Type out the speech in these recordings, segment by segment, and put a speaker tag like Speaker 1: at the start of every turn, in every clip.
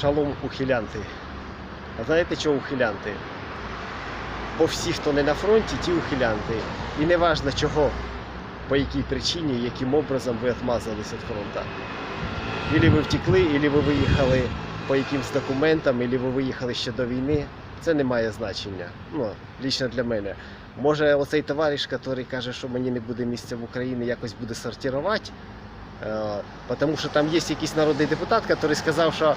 Speaker 1: Шалом ухилянти. А знаєте, чого ухилянти? Бо всі, хто не на фронті, ті ухилянти. І не важно чого, по якій причині, яким образом ви відмазались від фронту. Ілі ви втекли, ілі ви виїхали по якимсь документам, ілі ви виїхали ще до війни. Це не має значення. Ну, лично для мене. Може, оцей товариш, який каже, що мені не буде місця в Україні, якось буде сортувати. Е, Тому що там є якийсь народний депутат, який сказав, що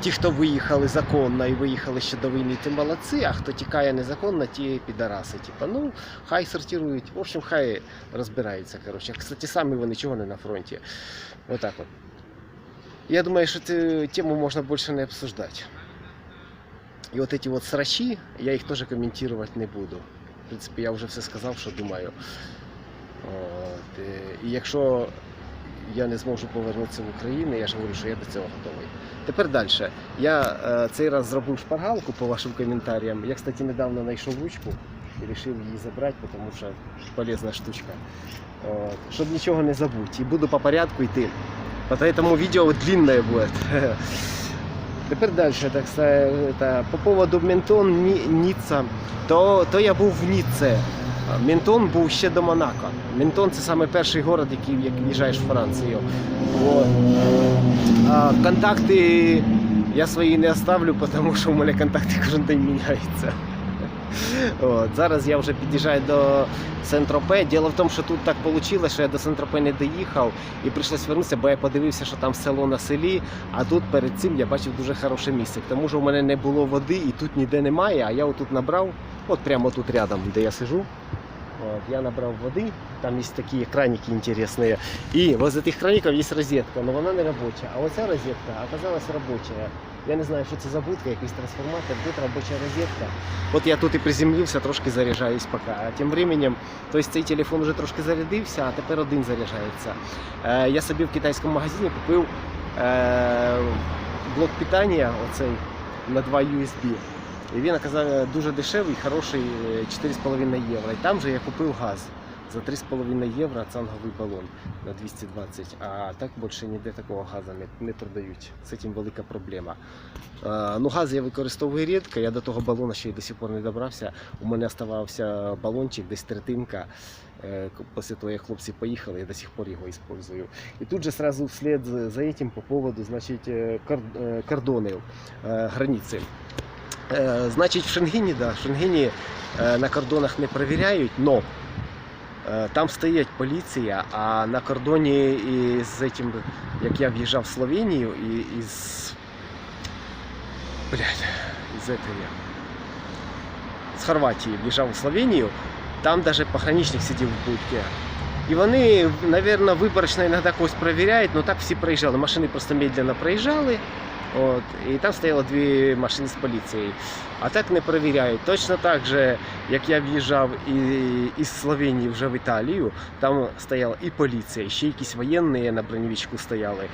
Speaker 1: ті, хто виїхали законно і виїхали ще до війни, ті молодці, а хто тікає незаконно, ті підараси. Типа, ну, хай сортирують. В общем, хай розбираються. Коротше. Кстати, самі вони чого не на фронті. Отак от. Я думаю, що цю тему можна більше не обсуждати. І от ці от срачі, я їх теж коментувати не буду. В принципі, я вже все сказав, що думаю. От, е, і якщо я не зможу повернутися в Україну, я ж говорю, що я до цього готовий. Тепер далі. Я е, цей раз зробив шпаргалку по вашим коментарям. Я, кстати, недавно знайшов ручку і вирішив її забрати, тому що полезна штучка. От, щоб нічого не забути. І буду по порядку йти. Поэтому видео длинное будет. Тепер далі, так сказати, та, по поводу Ментон, Ні- Ніцца, то, то я був в Ніцце. А Ментон був ще до Монако. Мінтон це саме перший город, який як в'їжджаєш в Францію. От. А, контакти я свої не оставлю, тому що у мене контакти кожен день міняються. От. Зараз я вже під'їжджаю до Сентропе. Діло в тому, що тут так вийшло, що я до Сентропе не доїхав і прийшлося вернутися, бо я подивився, що там село на селі, а тут перед цим я бачив дуже хороше місце. Тому що в мене не було води і тут ніде немає, а я отут набрав, от прямо тут рядом, де я сижу. От, я набрав води, там є такі екраники інтересні. І возле тих краників є розетка, але вона не робоча. А оця розетка оказалась робоча. Я не знаю, що це за будка, якийсь трансформатор, тут робоча розетка. От я тут і приземлився, трошки заряджаюсь поки. А тим временем, тобто цей телефон вже трошки зарядився, а тепер один заряджається. Е, я собі в китайському магазині купив е, блок питання оцей на 2 USB. І він оказав дуже дешевий, хороший е, 4,5 євро. І там же я купив газ за 3,5 євро цанговий балон на 220. А так більше ніде такого газу не, не продають. З цим велика проблема. Е, ну, газ я використовую рідко, я до того балона ще й до сих пор не добрався. У мене оставався балончик, десь третинка. Е, Після того, як хлопці поїхали, я до сих пор його використовую. І тут же сразу вслед за этим по поводу значить, е, е, кордонів, е, границі. Е, Значить, в Шенгені, да, в Шенгені е, на кордонах не перевіряють, но там стоять поліція, а на кордоні із этим, як я в'їжджав в Словенію, і із. Блядь, із этого. З Хорватії в'їжджав у Словенію, там навіть пограничник сидів в будці. І вони, мабуть, виборочно іноді когось перевіряють, але так всі проїжджали. Машини просто медленно проїжджали. От, і там стояло дві машини з поліцією. А так не перевіряють. Точно так же, як я в'їжджав із Словенії вже в Італію, там стояла і поліція, і ще якісь воєнні на броневичку стояли.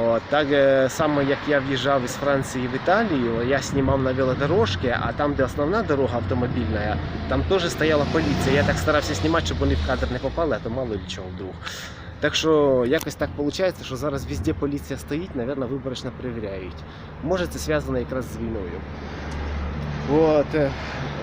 Speaker 1: От, так е, само, як я в'їжджав із Франції в Італію, я знімав на велодорожці, а там, де основна дорога автомобільна, там теж стояла поліція. Я так старався знімати, щоб вони в кадр не попали, а то мало ли чого вдруг. Так що якось так виходить, що зараз везде поліція стоїть, мабуть, виборочно перевіряють. Може це зв'язано якраз з війною. От, е,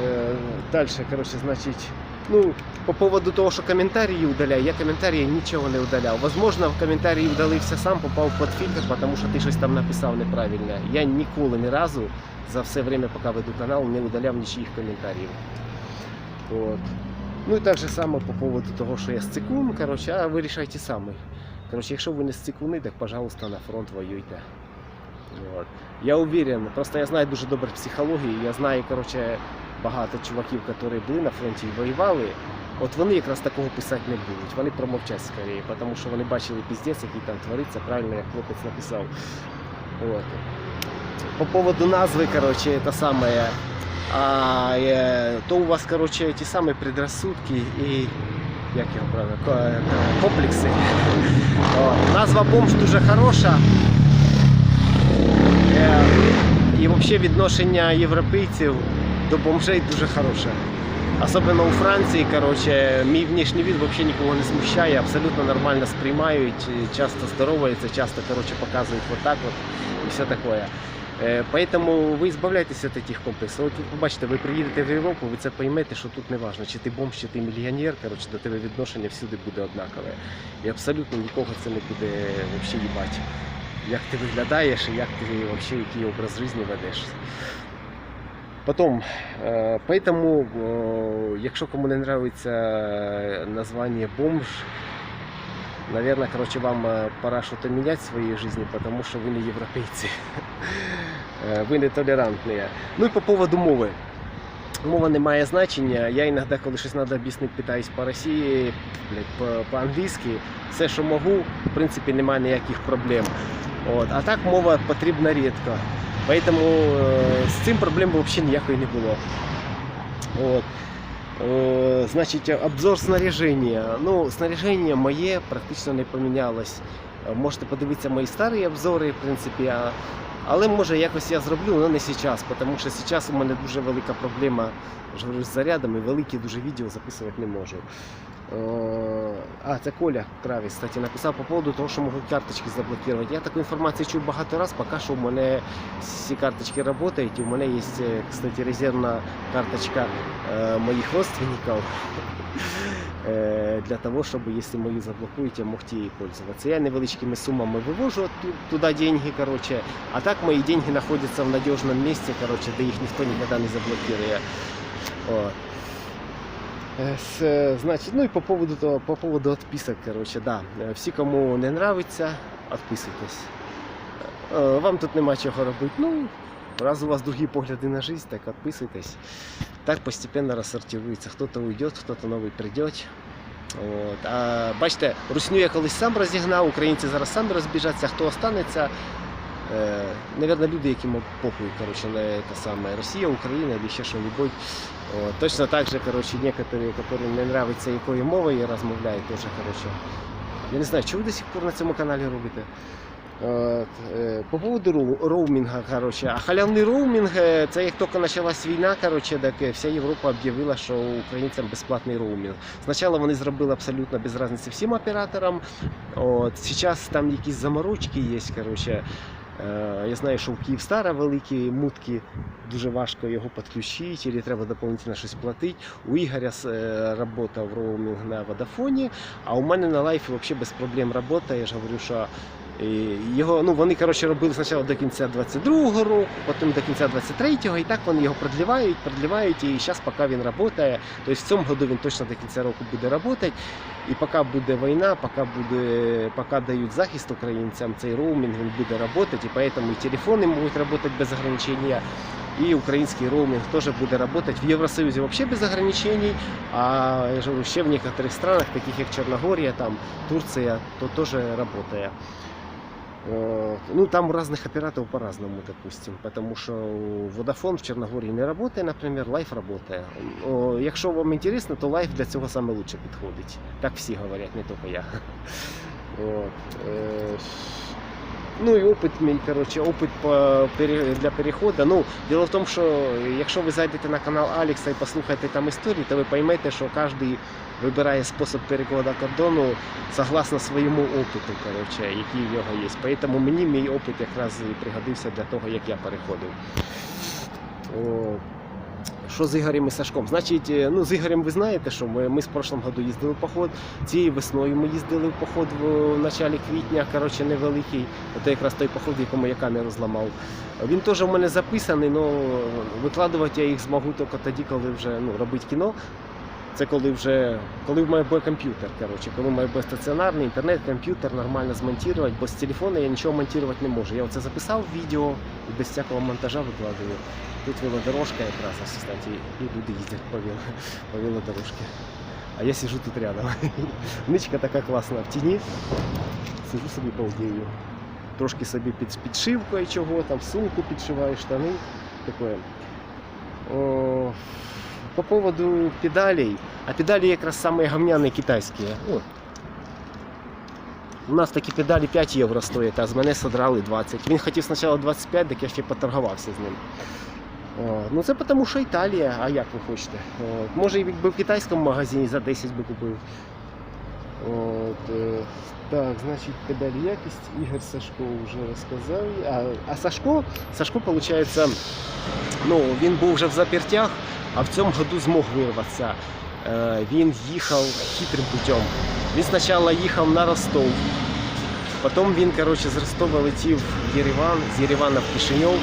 Speaker 1: е, далі, коротше, значить, ну, по поводу того, що коментарі удаляю, я коментарі нічого не удаляв. Возможно, в коментарі удалився сам, попав під фільтр, тому що ти щось там написав неправильно. Я ніколи ні разу за все время, поки веду канал, не удаляв нічиїх коментарів. От. Ну і так же само по поводу того, що я з цикун, коротше, а ви рішайте самі. Коротше, якщо ви не з цикуни, так, пожалуйста, на фронт воюйте. От. Я уверен, просто я знаю дуже добре психологію, я знаю, коротше, багато чуваків, які були на фронті і воювали. От вони якраз такого писати не будуть. Вони промовчать скоріше, тому що вони бачили піздець, який там твориться, правильно, як хлопець написав. От. По поводу назви, короче, это самое, а, е, то у вас, короче, ті самі предрассудки і як його правильно, комплекси. О, назва бомж дуже хороша. Е, І взагалі відношення європейців до бомжей дуже хороше. Особливо у Франції, коротше, мій внешній від взагалі нікого не смущає, абсолютно нормально сприймають, часто здороваються, часто коротше, показують вот от і все таке. Е, Поэтому ви збавляйтеся від таких комплексів. От побачите, ви приїдете в Європу, ви це поймете, що тут не важно, чи ти бомж, чи ти мільйонер, коротше, до тебе відношення всюди буде однакове. І абсолютно нікого це не буде взагалі їбати Як ти виглядаєш і як ти взагалі який образ життя ведеш. Потом, э, поэтому, э, якщо кому не нравится название бомж, наверное, короче, вам э, пора что-то менять в своей жизни, потому что вы не европейцы. Э, Ви нетолерантні. Ну і по поводу мови. Мова не має значення. Я іноді, коли щось треба об'яснити, питаюсь по Росії, блядь, по- по-англійськи. Все, що можу, в принципі, немає ніяких проблем. От. А так мова потрібна рідко. Поэтому е, з цим проблем взагалі ніякої не було. От. Е, Значить, обзор снаряження. Ну, снаряження моє практично не помінялось. Е, Можете подивитися мої старі обзори, в принципі. Але може якось я зроблю, але не зараз, тому що зараз у мене дуже велика проблема з зарядами, великі дуже відео записувати не можу. Е, А, це Коля Травіс, кстати, написав по поводу того, що можуть карточки заблокувати. Я таку інформацію чув багато разів, поки що у мене всі карточки працюють. У мене є, е, кстати, резервна карточка е, моїх родственників. Для того, щоб, якщо мою заблокують, я мог її пользуватися. Я невеличкими сумами вивожу ту- туди деньги, короче, а так мої деньги знаходяться в надіжному місці, короче, де їх ніхто ніколи не заблокує. От. Э, С, э, Значит, ну и по поводу того, по поводу отписок, короче, да. Э, Всі, кому не нравится, отписуйтесь. Э, Вам тут нема чого робити. Ну, раз у вас другі погляди на жизнь, так отписуйтесь. Так постепенно розсортирується. Хто-то уйде, хто-то новий прийде. От. А, бачите, русню я колись сам розігнав, українці зараз самі розбіжаться, хто останеться. Е, Наверное, люди, яким похуй, короче, на это самое. Росія, Україна або ще що-нибудь. От, точно так же, короче, некоторые, которым не нравится, якою мовою розмовляють, теж, короче. Я не знаю, що ви до сих пор на цьому каналі робите. От, е, по поводу роу- роумінга, короче. А халявний роумінг, е, це як тільки почалась війна, короче, так е, вся Європа об'явила, що українцям безплатний роумінг. Спочатку вони зробили абсолютно без різниці всім операторам. От, зараз там якісь заморочки є, короче. Е, Я знаю, що в Київстара великі мутки, дуже важко його підключити, або треба дополнительно щось платити. У Ігоря е, робота в роумінг на Водафоні, а у мене на лайфі взагалі без проблем робота. Я ж говорю, що його, ну, вони коротше, робили спочатку до кінця 22-го року, потім до кінця 23-го, і так вони його продлівають, продлівають, і зараз поки він працює. Тобто в цьому году він точно до кінця року буде працювати. І поки буде війна, поки, буде, поки дають захист українцям, цей роумінг він буде працювати, і поэтому і телефони можуть працювати без ограничення, і український роумінг теж буде працювати. В Євросоюзі взагалі без ограничень, а я ж ще в некоторых странах, таких як Чорногорія, там, Турція, то теж працює. Э, Ну, там у разных операторов по-разному, допустим, потому что Vodafone в Чорногорії не працює, наприклад, Life працює. Якщо вам інтересно, то Life для цього найкраще підходить. Так всі говорять, не тільки я. От. Е, Ну і опит мій, коротше, опит для переходу. Ну, діло в тому, що якщо ви зайдете на канал Алекса і послухаєте там історії, то ви поймете, що кожен вибирає спосіб переходу кордону согласно своєму опиту, коротше, який в нього є. Тому мені мій опит якраз і пригодився для того, як я переходив. О, що з Ігорем і Сашком? Значить, е, ну з Ігорем ви знаєте, що ми, ми з прошлого году їздили в поход. Цією весною ми їздили в поход в, началі квітня, коротше, невеликий. Це якраз той поход, якому я камеру зламав. Він теж у мене записаний, але викладувати я їх змогу тільки тоді, коли вже ну, робити кіно. Це коли вже коли в мене буде комп'ютер. Коротше, коли в мене буде стаціонарний інтернет, комп'ютер нормально змонтувати, бо з телефону я нічого монтувати не можу. Я оце записав відео і без всякого монтажа викладаю. Тут велодорожка якраз, кстати, і люди їздять по, вело, по велодорожці. А я сижу тут рядом. Ничка така класна в тіні. Сижу собі балдею. Трошки собі під, підшив чого, там сумку підшиваю, штани. Таке. О, по поводу педалей. А педалі якраз самые гамняні китайські. О. У нас такі педалі 5 євро стоять, а з мене содрали 20. Він хотів спочатку 25, так я ще поторгувався з ним. О, ну це тому, що Італія, а як ви хочете? От, може, якби в китайському магазині за 10 би купив. От, е, так, значить, педаль якість. Ігор Сашко вже розказав. А, а Сашко, Сашко, виходить, ну, він був вже в запертях, а в цьому году змог вирватися. Е, він їхав хитрим путем. Він спочатку їхав на Ростов, потім він коротше, з Ростова летів в Єреван, з Єревана в Кишиньов,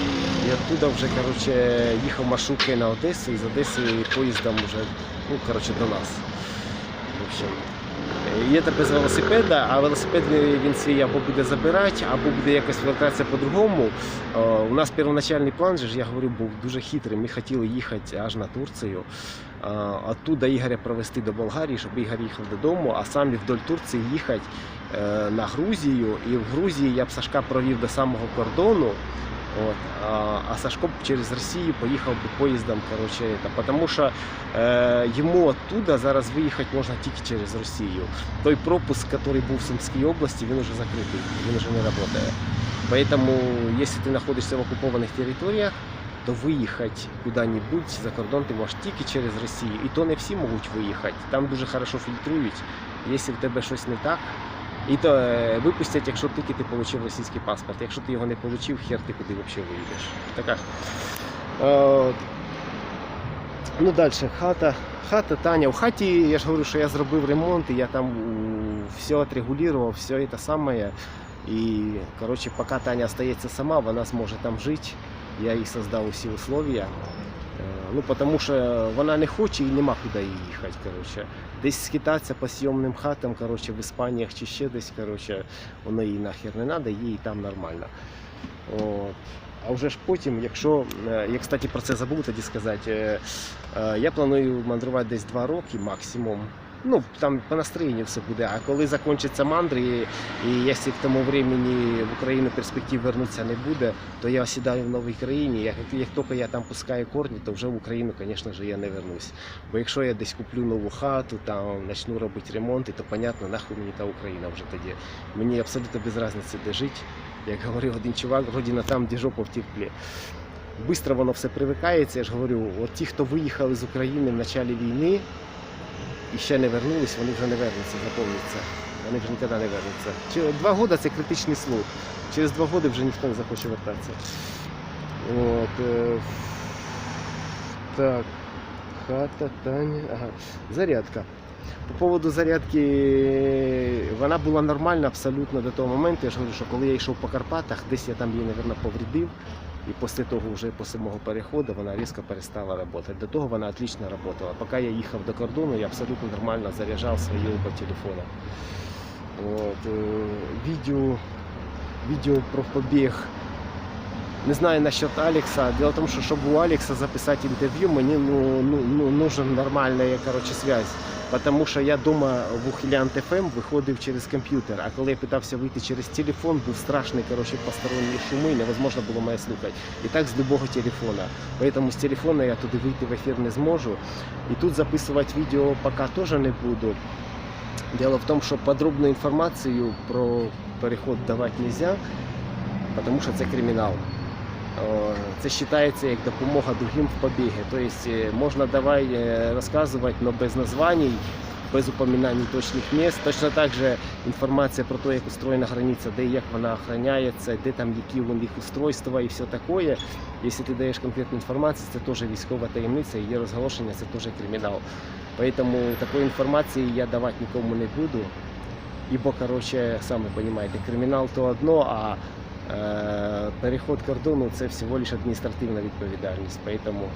Speaker 1: і оттуда вже коротше, їхав маршруткою на Одесу і з Одеси поїздом вже ну, коротше, до нас. В общем, є без велосипеда, а велосипед він свій або буде забирати, або буде якось вертатися по-другому. Е, У нас первоначальний план, я говорю, був дуже хитрий. Ми хотіли їхати аж на Турцію, е, оттуда Ігоря провести до Болгарії, щоб Ігор їхав додому, а самі вдоль Турції їхати е, на Грузію. І в Грузії я б Сашка провів до самого кордону. От, а, а Сашко б через Росію поїхав би поїздом. Короче, это, тому що е, йому оттуда зараз виїхати можна тільки через Росію. Той пропуск, який був в Сумській області, він уже закритий, він уже не працює. Поэтому, если ты находишься в оккупованных территориях, то виїхати куди-небудь за кордон ти можеш тільки через Росію. І то не всі можуть виїхати. Там дуже хорошо фільтрують. Якщо в тебе щось не так, і то е, випустять, якщо тільки ти отримав російський паспорт. Якщо ти його не отримав, хер ти куди взагалі виїдеш. Така. Е, ну далі, хата. Хата Таня. В хаті я ж говорю, що я зробив ремонт, і я там все отрегулював, все це саме. І коротше, поки Таня остається сама, вона зможе там жити. Я їй создав усі условия. Ну, тому що вона не хоче і нема куди їхати. Коротше. Десь скитатися по сйомним хатам, коротше, в Іспаніях чи ще десь, коротше, воно їй нахер не треба, їй там нормально. От. А вже ж потім, якщо е, я кстати про це забув тоді сказати, е, е, я планую мандрувати десь два роки максимум. Ну, там по настроєнню все буде. А коли закінчаться мандри, і, і якщо в тому времени в Україну перспектив вернутися не буде, то я осідаю в новій країні. Як, як тільки я там пускаю корні, то вже в Україну, звісно ж, я не вернусь. Бо якщо я десь куплю нову хату, там почну робити ремонти, то понятно, нахуй мені та Україна вже тоді. Мені абсолютно без різниці, де жити. Як говорив один чувак, родина там, де жопа в теплі. Бистро воно все привикається. Я ж говорю, от ті, хто виїхали з України в початку війни і ще не вернулись, вони вже не вернуться, запомниться. Вони вже ніколи не вернуться. Два роки це критичний слух. Через два роки вже ніхто не захоче вертатися. От, е, так, хата, Таня. Ага. Зарядка. По поводу зарядки, вона була нормальна абсолютно до того моменту. Я ж говорю, що коли я йшов по Карпатах, десь я там її, мабуть, повредив. І після того, вже після мого переходу, вона різко перестала працювати. До того вона отлично працювала. Поки я їхав до кордону, я абсолютно нормально заряджав свої оба телефона. От, е, відео, відео про побіг. Не знаю насчет Алекса. Дело в том, что чтобы у Алекса записать интервью, мне ну, ну, ну, нужен нормальная короче, связь. Потому що я дома в Ухилянт ФМ виходив через комп'ютер, а коли я питався вийти через телефон, був страшний короче, посторонні шуми, невозможно було мене слухати. І так з любого телефона. Поэтому з телефона я туди вийти в ефір не зможу. І тут записувати відео поки теж не буду. Дело в тому, що подробну інформацію про переход давати не можна, тому що це кримінал. Це вважається як допомога другим в побігі. Тобто е, можна давай е, розказувати, але без названь, без упоминань точних місць. Точно так же інформація про те, як устроєна границя, де і як вона охороняється, де там які у них устройства і все таке. Якщо ти даєш конкретну інформацію, це теж військова таємниця, її розголошення це теж кримінал. Тому такої інформації я давати нікому не буду. Ібо, коротше, самі розумієте, кримінал то одно, а переход кордону це всього лише адміністративна відповідальність. Поэтому,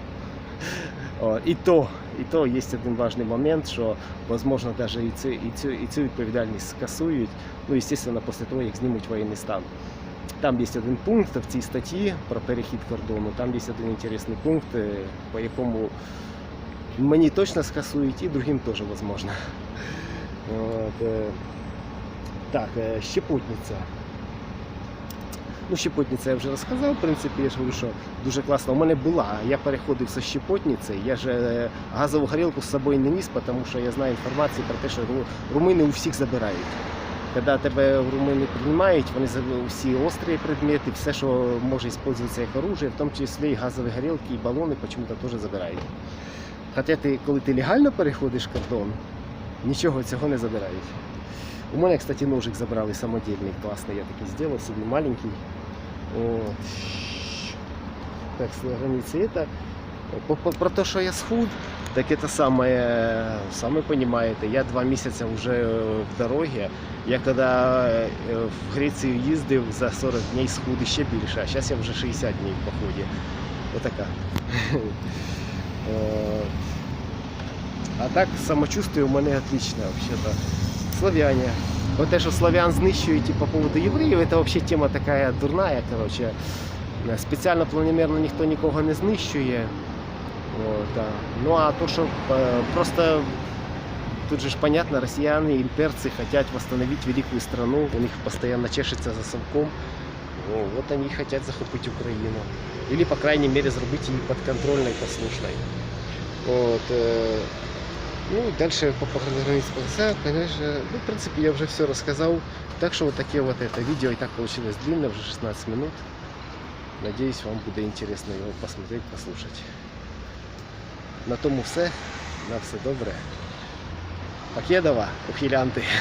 Speaker 1: і то, і то є один важний момент, що можливо навіть і цю, і цю, і цю відповідальність скасують, ну, звісно, після того, як знімуть воєнний стан. Там є один пункт в цій статті про перехід кордону, там є один інтересний пункт, е, по якому мені точно скасують і другим теж можливо. От, е, так, е, щепотниця. Ну, щепотниця я вже розказав, в принципі, я ж говорю, що дуже класно. У мене була, я переходив зі щепотниці, я ж е, газову горілку з собою не ніс, тому що я знаю інформацію про те, що ру- румини у всіх забирають. Коли тебе в Румунії приймають, вони всі острі предмети, все, що може використовуватися як оружие, в тому числі і газові горілки, і балони, почему-то теж забирають. Хоча ти, коли ти легально переходиш кордон, нічого цього не забирають. У мене, кстати, ножик забрали самодільний, класний, я такий зробив собі маленький. От. Так, с границы это. Про те, що я схуд, так це саме, е, саме розумієте, я два місяці вже в дорогі. Я коли е, в Грецію їздив за 40 днів схуд ще більше, а зараз я вже 60 днів в поході. Отака. Е, А так самочувствие у мене отличное вообще-то. Славяне. Вот те, що славян знищують і по поводу євреїв, це взагалі тема така дурная, короче. Спеціально планомірно ніхто нікого не знищує. От, да. Ну а то, що е, просто тут же ж понятно, росіяни, імперці хочуть восстановить великую страну, у них постоянно чешеться за совком. О, вот они хотят захопить Украину. Или, по крайней мере, зробити її подконтрольною, послушною. От, е, ну, дальше по погранице полоса, конечно, ну, в принципе, я уже все рассказал. Так что вот такие вот это видео и так получилось длинно, уже 16 минут. Надеюсь, вам буде интересно его посмотреть, послушать. На тому все. На все добре. Покедова, ухилянти.